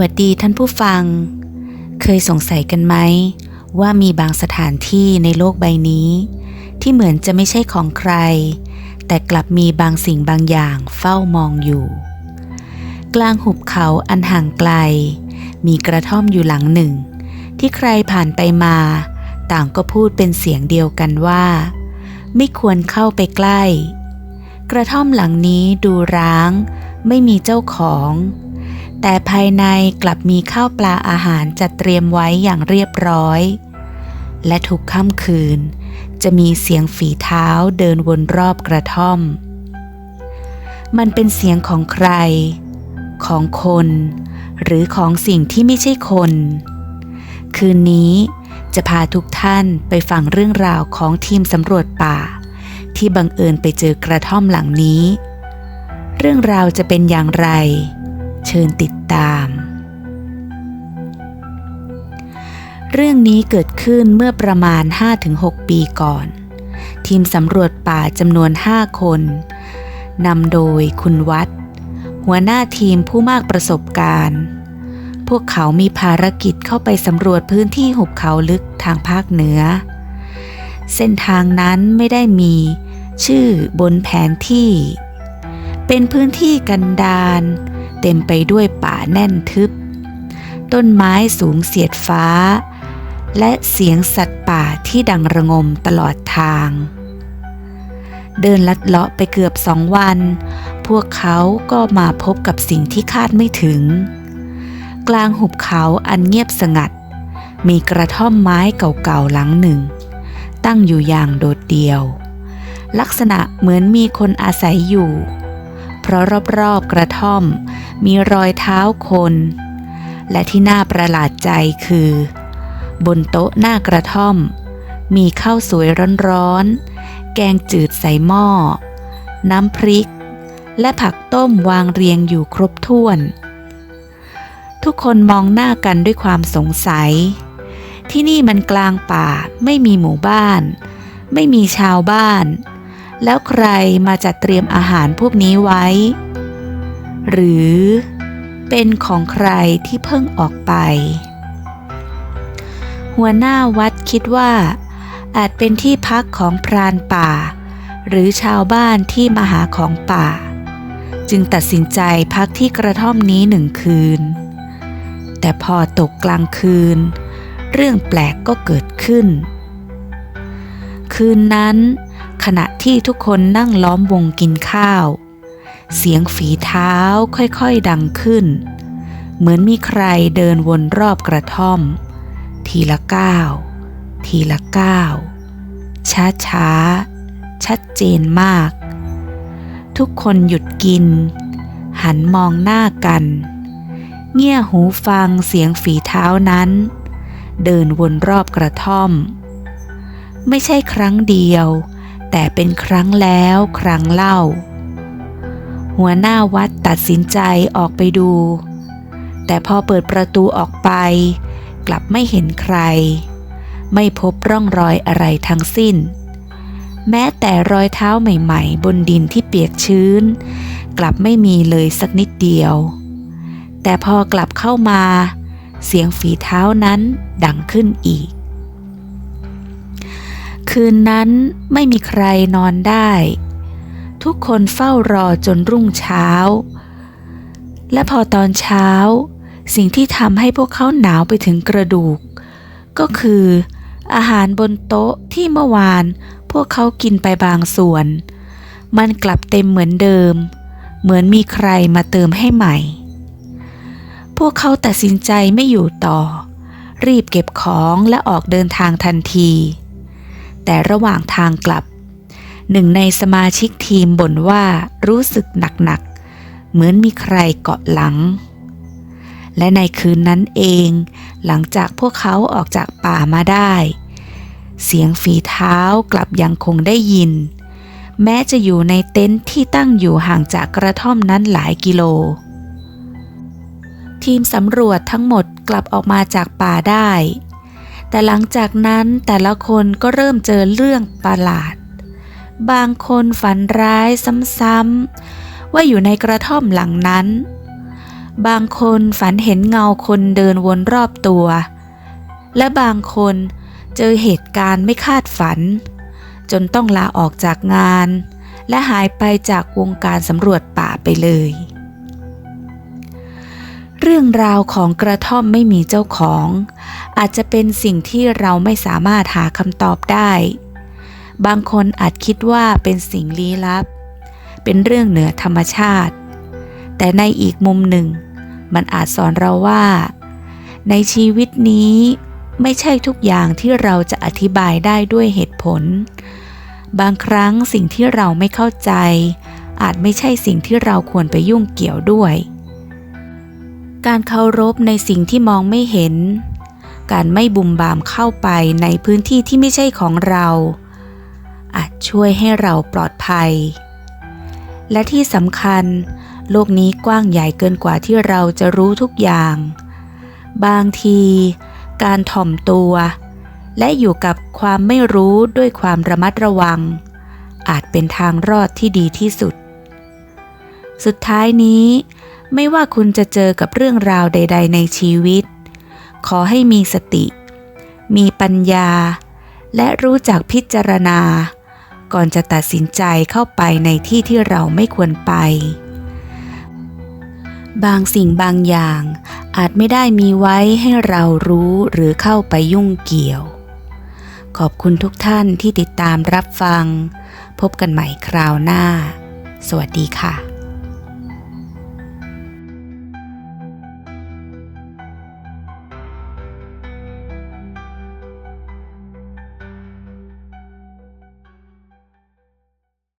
วัสดีท่านผู้ฟัง เคยสงสัยกันไหม ว่ามีบางสถานที่ในโลกใบนี้ ที่เหมือนจะไม่ใช่ของใคร แต่กลับมีบางสิ่งบางอย่างเฝ้ามองอยู่ กลางหุบเขาอันห่างไกล มีกระท่อมอยู่หลังหนึ่ง ที่ใครผ่านไปมา ต่างก็พูดเป็นเสียงเดียวกันว่า ไม่ควรเข้าไปใกล้ กระท่อมหลังนี้ดูร้าง ไม่มีเจ้าของ แต่ภายในกลับมีข้าวปลาอาหารจัดเตรียมไว้อย่างเรียบร้อย และทุกค่ำคืน จะมีเสียงฝีเท้าเดินวนรอบกระท่อม มันเป็นเสียงของใคร ของคน หรือของสิ่งที่ไม่ใช่คน คืนนี้จะพาทุกท่านไปฟังเรื่องราวของทีมสำรวจป่า ที่บังเอิญไปเจอกระท่อมหลังนี้ เรื่องราวจะเป็นอย่างไร เชิญติดตาม เรื่องนี้เกิดขึ้นเมื่อประมาณ 5-6 ปีก่อน ทีมสำรวจป่าจำนวน 5 คนนำโดยคุณวัด หัวหน้าทีมผู้มากประสบการณ์ พวกเขามีภารกิจเข้าไปสำรวจพื้นที่หุบเขาลึกทางภาคเหนือ เส้นทางนั้นไม่ได้มีชื่อบนแผนที่ เป็นพื้นที่กันดาร เต็มไปด้วยป่าแน่นทึบ ต้นไม้สูงเสียดฟ้า และเสียงสัตว์ป่าที่ดังระงมตลอดทาง เดินลัดเลาะไปเกือบสองวัน พวกเขาก็มาพบกับสิ่งที่คาดไม่ถึง กลางหุบเขาอันเงียบสงัด มีกระท่อมไม้เก่าๆหลังหนึ่ง ตั้งอยู่อย่างโดดเดี่ยว ลักษณะเหมือนมีคนอาศัยอยู่เพราะรอบๆกระท่อม มีรอยเท้าคน และที่น่าประหลาดใจคือ บนโต๊ะหน้ากระท่อม มีข้าวสวยร้อนๆ แกงจืดใส่หม้อ น้ำพริก และผักต้มวางเรียงอยู่ครบถ้วน ทุกคนมองหน้ากันด้วยความสงสัย ที่นี่มันกลางป่าไม่มีหมู่บ้าน ไม่มีชาวบ้านแล้วใครมาจัดเตรียมอาหารพวกนี้ไว้ หรือเป็นของใครที่เพิ่งออกไป หัวหน้าวัดคิดว่า อาจเป็นที่พักของพรานป่า หรือชาวบ้านที่มาหาของป่า จึงตัดสินใจพักที่กระท่อมนี้หนึ่งคืน แต่พอตกกลางคืน เรื่องแปลกก็เกิดขึ้น คืนนั้น ขณะที่ทุกคนนั่งล้อมวงกินข้าว เสียงฝีเท้าค่อยๆดังขึ้น เหมือนมีใครเดินวนรอบกระท่อม ทีละก้าว ทีละก้าว ช้าช้าๆชัดเจนมาก ทุกคนหยุดกิน หันมองหน้ากัน เงี่ยหูฟังเสียงฝีเท้านั้น เดินวนรอบกระท่อม ไม่ใช่ครั้งเดียว แต่เป็นครั้งแล้วครั้งเล่า หัวหน้าวัดตัดสินใจออกไปดู แต่พอเปิดประตูออกไป กลับไม่เห็นใคร ไม่พบร่องรอยอะไรทั้งสิ้น แม้แต่รอยเท้าใหม่ๆ บนดินที่เปียกชื้น กลับไม่มีเลยสักนิดเดียว แต่พอกลับเข้ามา เสียงฝีเท้านั้นดังขึ้นอีก คืนนั้นไม่มีใครนอนได้ ทุกคนเฝ้ารอจนรุ่งเช้า และพอตอนเช้า สิ่งที่ทำให้พวกเขาหนาวไปถึงกระดูก ก็คือ อาหารบนโต๊ะที่เมื่อวานพวกเขากินไปบางส่วน มันกลับเต็มเหมือนเดิม เหมือนมีใครมาเติมให้ใหม่ พวกเขาตัดสินใจไม่อยู่ต่อ รีบเก็บของและออกเดินทางทันที แต่ระหว่างทางกลับ หนึ่งในสมาชิกทีมบ่นว่ารู้สึกหนักๆ เหมือนมีใครเกาะหลัง และในคืนนั้นเอง หลังจากพวกเขาออกจากป่ามาได้ เสียงฝีเท้ากลับยังคงได้ยิน แม้จะอยู่ในเต็นท์ที่ตั้งอยู่ห่างจากกระท่อมนั้นหลายกิโล ทีมสำรวจทั้งหมดกลับออกมาจากป่าได้ แต่หลังจากนั้นแต่ละคนก็เริ่มเจอเรื่องประหลาด บางคนฝันร้ายซ้ำๆ ว่าอยู่ในกระท่อมหลังนั้น บางคนฝันเห็นเงาคนเดินวนรอบตัว และบางคนเจอเหตุการณ์ไม่คาดฝัน จนต้องลาออกจากงาน และหายไปจากวงการสำรวจป่าไปเลย เรื่องราวของกระท่อมไม่มีเจ้าของ อาจจะเป็นสิ่งที่เราไม่สามารถหาคำตอบได้ บางคนอาจคิดว่าเป็นสิ่งลี้ลับ เป็นเรื่องเหนือธรรมชาติ แต่ในอีกมุมหนึ่ง มันอาจสอนเราว่า ในชีวิตนี้ไม่ใช่ทุกอย่างที่เราจะอธิบายได้ด้วยเหตุผล บางครั้งสิ่งที่เราไม่เข้าใจ อาจไม่ใช่สิ่งที่เราควรไปยุ่งเกี่ยวด้วย การเคารพในสิ่งที่มองไม่เห็น การไม่บุมบามเข้าไปในพื้นที่ที่ไม่ใช่ของเรา อาจช่วยให้เราปลอดภัย และที่สำคัญ โลกนี้กว้างใหญ่เกินกว่าที่เราจะรู้ทุกอย่าง บางที การถ่อมตัว และอยู่กับความไม่รู้ด้วยความระมัดระวัง อาจเป็นทางรอดที่ดีที่สุด สุดท้ายนี้ ไม่ว่าคุณจะเจอกับเรื่องราวใด ๆ ในชีวิต ขอให้มีสติ มีปัญญาและรู้จักพิจารณา ก่อนจะตัดสินใจเข้าไปในที่ที่เราไม่ควรไป บางสิ่งบางอย่าง อาจไม่ได้มีไว้ให้เรารู้หรือเข้าไปยุ่งเกี่ยว ขอบคุณทุกท่านที่ติดตามรับฟัง พบกันใหม่คราวหน้า สวัสดีค่ะ